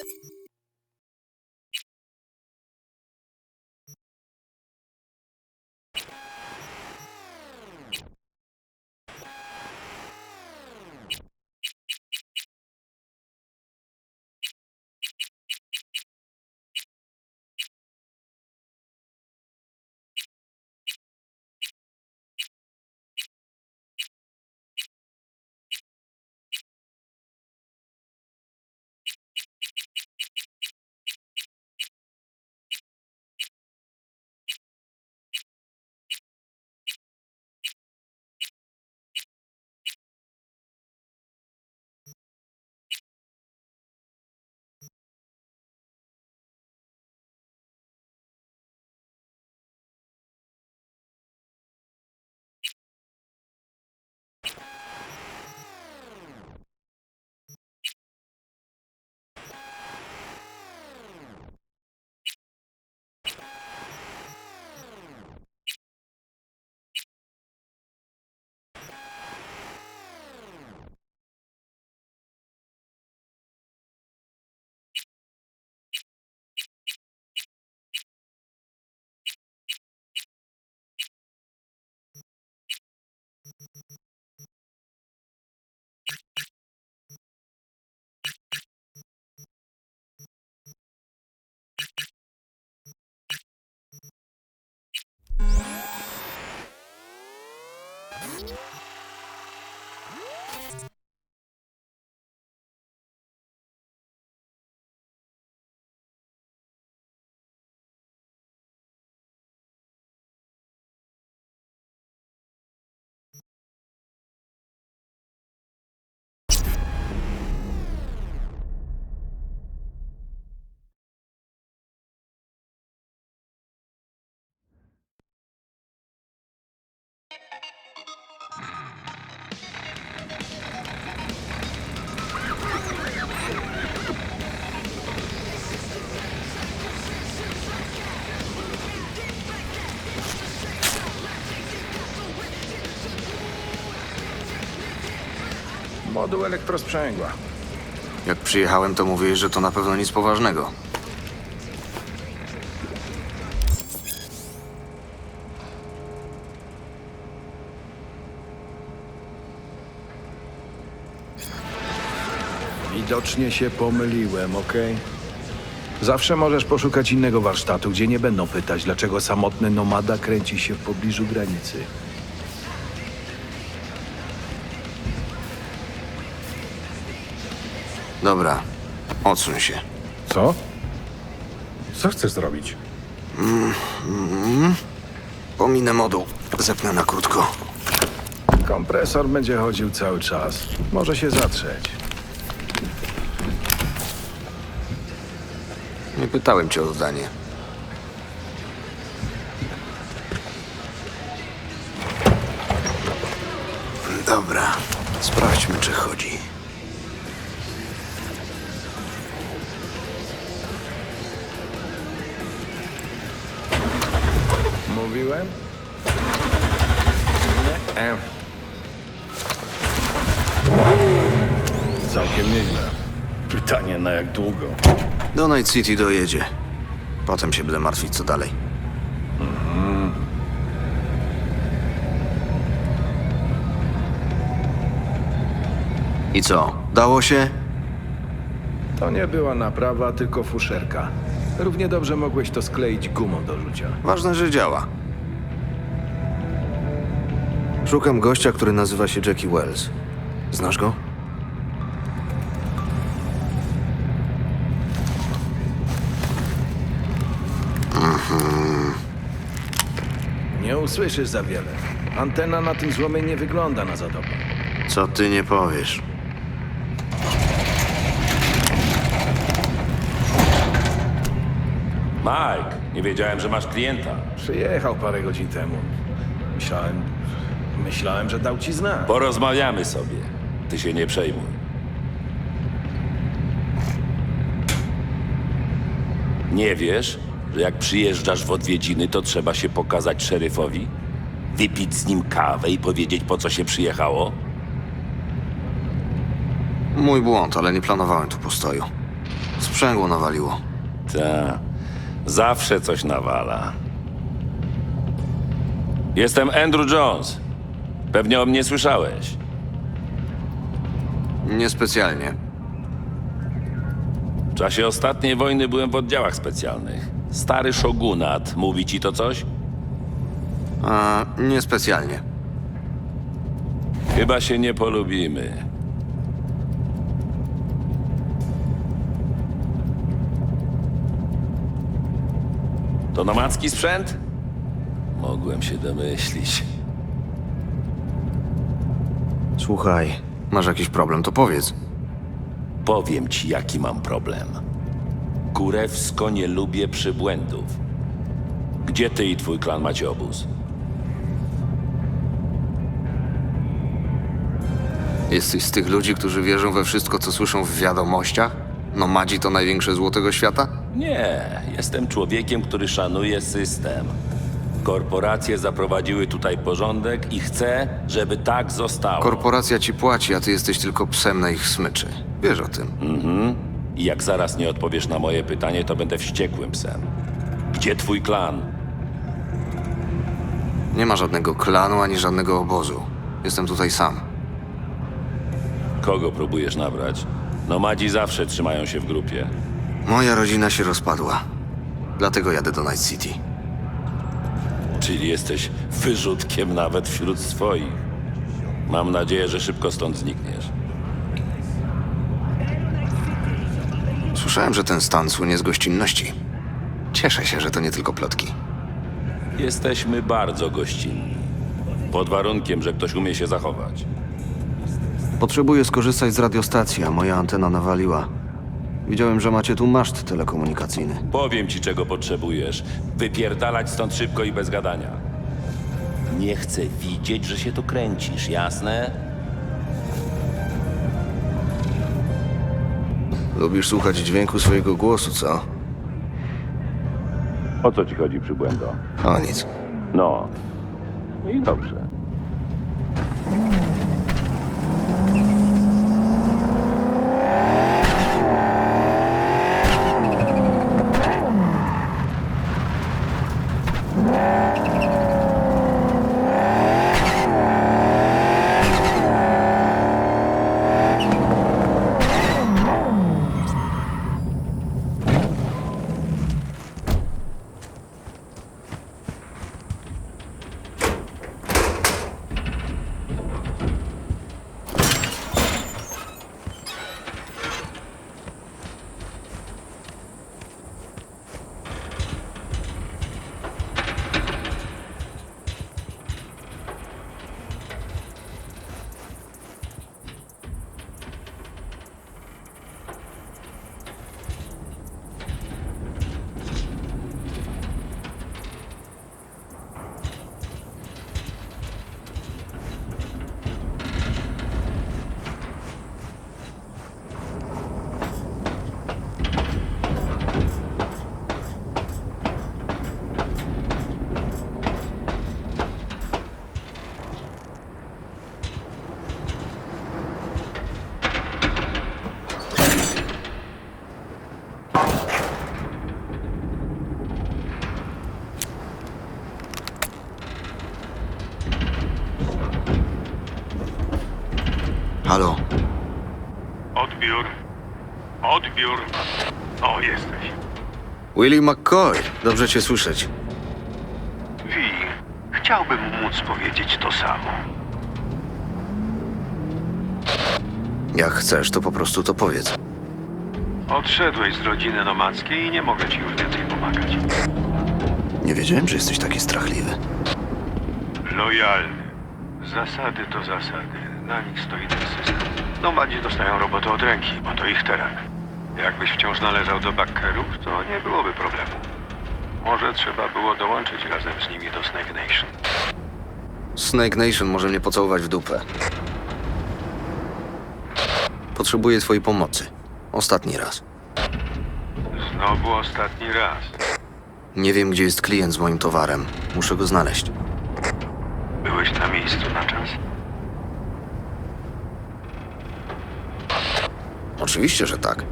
Thank you. Moduł elektrosprzęgła. Jak przyjechałem, to mówiłeś, że to na pewno nic poważnego. Widocznie się pomyliłem, okej? Zawsze możesz poszukać innego warsztatu, gdzie nie będą pytać, dlaczego samotny nomada kręci się w pobliżu granicy. Dobra, odsuń się. Co? Co chcesz zrobić? Pominę moduł. Zepnę na krótko. Kompresor będzie chodził cały czas. Może się zatrzeć. Nie pytałem cię o zdanie. Mówiłem? Nie. Całkiem nieźle. Pytanie na jak długo? Do Night City dojedzie. Potem się będę martwić, co dalej. I co? Dało się? To nie była naprawa, tylko fuszerka. Równie dobrze mogłeś to skleić gumą do rzucia. Ważne, że działa. Szukam gościa, który nazywa się Jackie Wells. Znasz go? Nie usłyszysz za wiele. Antena na tym złomie nie wygląda na za dobrą. Co ty nie powiesz? Mike, nie wiedziałem, że masz klienta. Przyjechał parę godzin temu. Myślałem... Myślałem, że dał ci znak. Porozmawiamy sobie. Ty się nie przejmuj. Nie wiesz, że jak przyjeżdżasz w odwiedziny, to trzeba się pokazać szeryfowi? Wypić z nim kawę i powiedzieć, po co się przyjechało? Mój błąd, ale nie planowałem tu postoju. Sprzęgło nawaliło. Ta, zawsze coś nawala. Jestem Andrew Jones. Pewnie o mnie słyszałeś. Niespecjalnie. W czasie ostatniej wojny byłem w oddziałach specjalnych. Stary szogunat, mówi ci to coś? A, niespecjalnie. Chyba się nie polubimy. To nomadzki sprzęt? Mogłem się domyślić. Słuchaj, masz jakiś problem, to powiedz. Powiem ci, jaki mam problem. Kurewsko nie lubię przybłędów. Gdzie ty i twój klan macie obóz? Jesteś z tych ludzi, którzy wierzą we wszystko, co słyszą w wiadomościach? Nomadzi to największe zło tego świata? Nie, jestem człowiekiem, który szanuje system. Korporacje zaprowadziły tutaj porządek i chcę, żeby tak zostało. Korporacja ci płaci, a ty jesteś tylko psem na ich smyczy. Wiesz o tym. I jak zaraz nie odpowiesz na moje pytanie, to będę wściekłym psem. Gdzie twój klan? Nie ma żadnego klanu ani żadnego obozu. Jestem tutaj sam. Kogo próbujesz nabrać? Nomadzi zawsze trzymają się w grupie. Moja rodzina się rozpadła. Dlatego jadę do Night City. Czyli jesteś wyrzutkiem nawet wśród swoich. Mam nadzieję, że szybko stąd znikniesz. Słyszałem, że ten stan słynie z gościnności. Cieszę się, że to nie tylko plotki. Jesteśmy bardzo gościnni. Pod warunkiem, że ktoś umie się zachować. Potrzebuję skorzystać z radiostacji, a moja antena nawaliła. Widziałem, że macie tu maszt telekomunikacyjny. Powiem ci, czego potrzebujesz. Wypierdalać stąd szybko i bez gadania. Nie chcę widzieć, że się tu kręcisz, jasne? Lubisz słuchać dźwięku swojego głosu, co? O co ci chodzi, przybłędo? O nic. No. I dobrze. Odbiór. Odbiór. O, jesteś. Willie McCoy. Dobrze cię słyszeć. Wi, chciałbym móc powiedzieć to samo. Jak chcesz, to po prostu to powiedz. Odszedłeś z rodziny nomadzkiej i nie mogę ci już więcej pomagać. Nie wiedziałem, że jesteś taki strachliwy. Lojalny. Zasady to zasady. Na nich stoi ten system. Nomadzi dostają robotę od ręki, bo to ich teren. Jakbyś wciąż należał do bakkerów, to nie byłoby problemu. Może trzeba było dołączyć razem z nimi do Snake Nation. Snake Nation może mnie pocałować w dupę. Potrzebuję twojej pomocy. Ostatni raz. Znowu ostatni raz. Nie wiem, gdzie jest klient z moim towarem. Muszę go znaleźć. Byłeś na miejscu na czas. Oczywiście, że tak.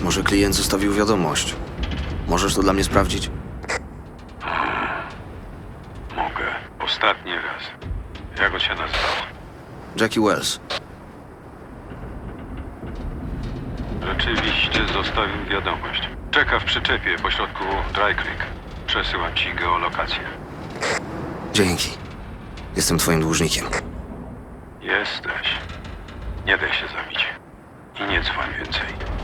Może klient zostawił wiadomość. Możesz to dla mnie sprawdzić? Mogę. Ostatni raz. Jak on się nazywał? Jackie Wells. Rzeczywiście zostawił wiadomość. Czeka w przyczepie pośrodku Dry Creek. Przesyłam ci geolokację. Dzięki. Jestem twoim dłużnikiem. Jesteś. Nie daj się zabić. I nie dzwoń więcej.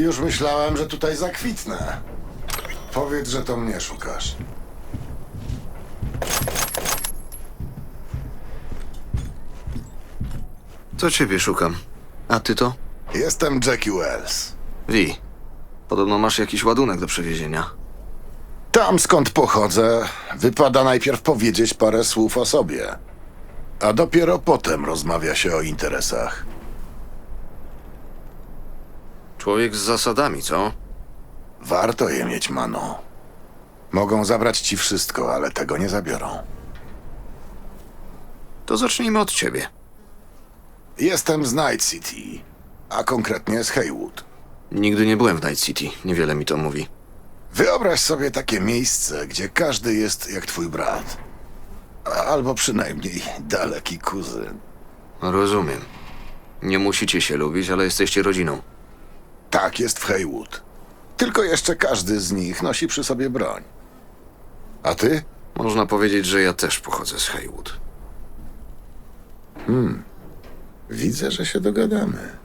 Już myślałem, że tutaj zakwitnę. Powiedz, że to mnie szukasz. To ciebie szukam. A ty to? Jestem Jackie Wells. Wi. Podobno masz jakiś ładunek do przewiezienia. Tam skąd pochodzę, wypada najpierw powiedzieć parę słów o sobie. A dopiero potem rozmawia się o interesach. Człowiek z zasadami, co? Warto je mieć, mano. Mogą zabrać ci wszystko, ale tego nie zabiorą. To zacznijmy od ciebie. Jestem z Night City, a konkretnie z Haywood. Nigdy nie byłem w Night City. Niewiele mi to mówi. Wyobraź sobie takie miejsce, gdzie każdy jest jak twój brat. Albo przynajmniej daleki kuzyn. Rozumiem. Nie musicie się lubić, ale jesteście rodziną. Tak jest w Haywood. Tylko jeszcze każdy z nich nosi przy sobie broń. A ty? Można powiedzieć, że ja też pochodzę z Haywood. Widzę, że się dogadamy.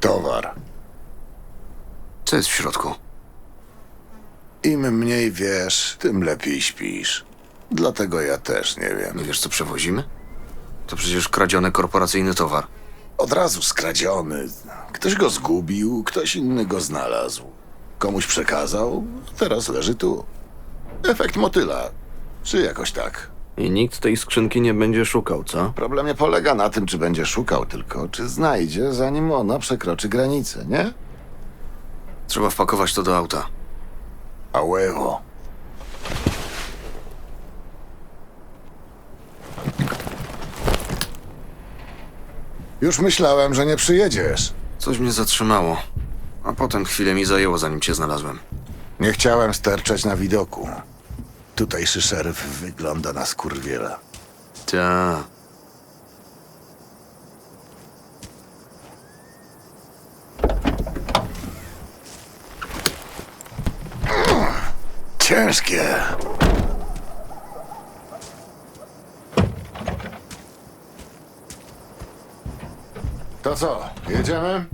Towar. Co jest w środku? Im mniej wiesz, tym lepiej śpisz. Dlatego ja też nie wiem. Nie wiesz, co przewozimy? To przecież kradziony korporacyjny towar. Od razu skradziony. Ktoś go zgubił, ktoś inny go znalazł. Komuś przekazał, teraz leży tu. Efekt motyla. Czy jakoś tak. I nikt tej skrzynki nie będzie szukał, co? Problem nie polega na tym, czy będzie szukał, tylko czy znajdzie, zanim ona przekroczy granicę, nie? Trzeba wpakować to do auta. A huevo. Już myślałem, że nie przyjedziesz. Coś mnie zatrzymało. A potem chwilę mi zajęło, zanim cię znalazłem. Nie chciałem sterczeć na widoku. Tutejszy szeryf wygląda na skurwiela. Ta. Ciężkie. To co, jedziemy?